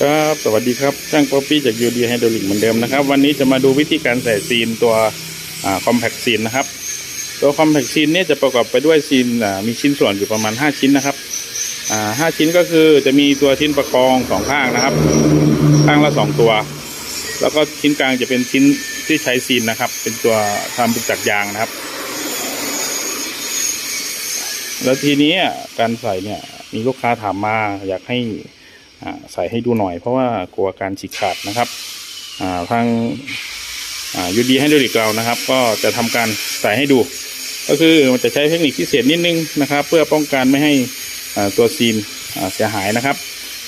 ครับ สวัสดีครับ ช่างป๊อปปี้จากยูดีไฮดรอลิกเหมือนเดิมนะครับ วันนี้จะมาดูวิธีการใส่ซีนตัวคอมแพคซีนนะครับ ตัวคอมแพคซีนเนี่ยจะประกอบไปด้วยซีนมีชิ้นส่วนอยู่ประมาณ 5 ชิ้นนะครับห้าชิ้นก็คือจะมีตัวชิ้นประกองสองข้างนะครับ ข้างละสองตัว แล้วก็ชิ้นกลางจะเป็นชิ้นที่ใช้ซีนนะครับ เป็นตัวทำจากยางนะครับ แล้วทีนี้การใส่เนี่ยมีลูกค้าถามมาอยากให้ ใส่ให้ดูหน่อยเพราะว่ากลัวการฉีกขาดนะครับทางยูดีให้ดูดีเรานะครับ ก็จะทำการใส่ให้ดู ก็คือมันจะใช้เทคนิคพิเศษนิดนึงนะครับ เพื่อป้องกันไม่ให้ตัวซีนเสียหายนะครับ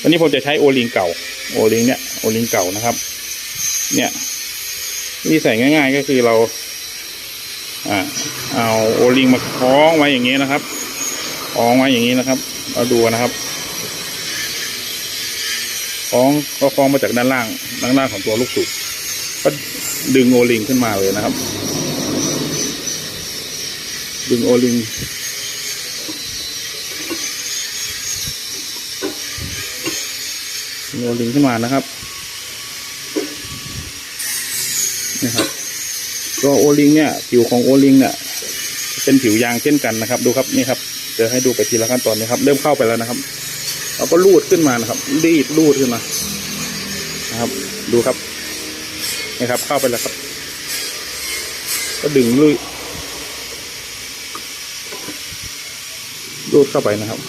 วันนี้ผมจะใช้โอลิงเก่าโอลิงเนี่ยโอลิงเก่านะครับ เนี่ยที่ใส่ง่าย ๆ ก็คือเราอ่าเอาโอลิงมาคล้องไว้อย่างนี้นะครับคล้องไว้อย่างนี้นะครับ เราดูนะครับ คล้องก็คล้องมาจากด้านล่างด้านล่างของตัวลูกสูบก็ดึงโอลิงขึ้นมาเลยนะครับ ดึงโอลิงโอลิงขึ้นมานะครับนะครับตัวโอลิงเนี่ยผิวของโอลิงเนี่ยเป็นผิวยางเช่นกันนะครับ ดูครับนี่ครับจะให้ดูไปทีละขั้นตอนนะครับ เริ่มเข้าไปแล้วนะครับ เราก็ลูดขึ้นมานะครับ รีดลูดขึ้นมา นะครับ ดูครับนี่ครับ เข้าไปแล้วครับ ก็ดึงลุยรูดเข้าไปนะครับ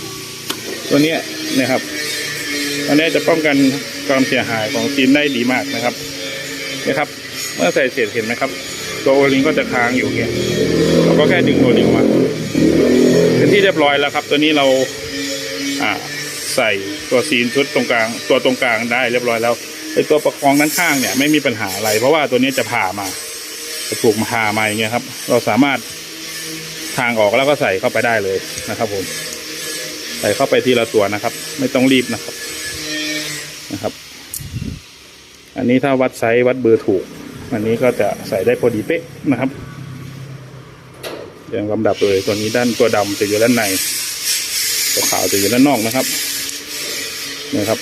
ตัวเนี้ยนะครับอันนี้จะป้องกันความเสียหายของซีนได้ดีมากนะครับนะครับ เมื่อใส่เสร็จเห็นไหมครับ ตัวโอลิงก็จะค้างอยู่เงี้ยเราก็แค่ดึงโอลิงมาเป็นที่เรียบร้อยแล้วครับ ตัวนี้เรา อ่า ใส่ตัวซีนชุดตรงกลาง ตัวตรงกลางได้เรียบร้อยแล้วไอตัวประคองด้านข้างเนี่ยไม่มีปัญหาอะไร เพราะว่าตัวนี้จะผ่ามาจะถูกมาผ่ามาอย่างเงี้ยครับ เราสามารถทางออกแล้วก็ใส่เข้าไปได้เลยนะครับ ผม ใส่เข้าไปทีละตัวนะครับ ไม่ต้องรีบนะครับนะครับ อันนี้ถ้าวัดไซส์วัดเบอร์ถูก อันนี้ก็จะใส่ได้พอดีเป๊ะนะครับอย่างลำดับเลยตัวนี้ด้านตัวดำจะอยู่ด้านในตัวขาวจะอยู่ด้านนอกนะครับ นี่ครับ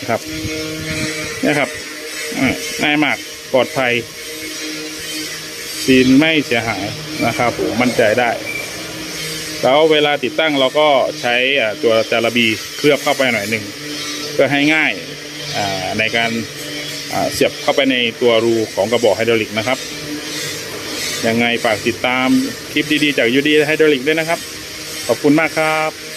นะครับนี่ครับอ่าง่ายมากปลอดภัยซีนไม่เสียหายนะครับผมมั่นใจได้ แล้วเวลาติดตั้งเราก็ใช้ตัวจาระบีเคลือบเข้าไปหน่อยหนึ่งเพื่อให้ง่ายในการเสียบเข้าไปในตัวรูของกระบอกไฮดรอลิกนะครับ ยังไงฝากติดตามคลิปดีๆ จากยูดีไฮดรอลิกด้วยนะครับ ขอบคุณมากครับ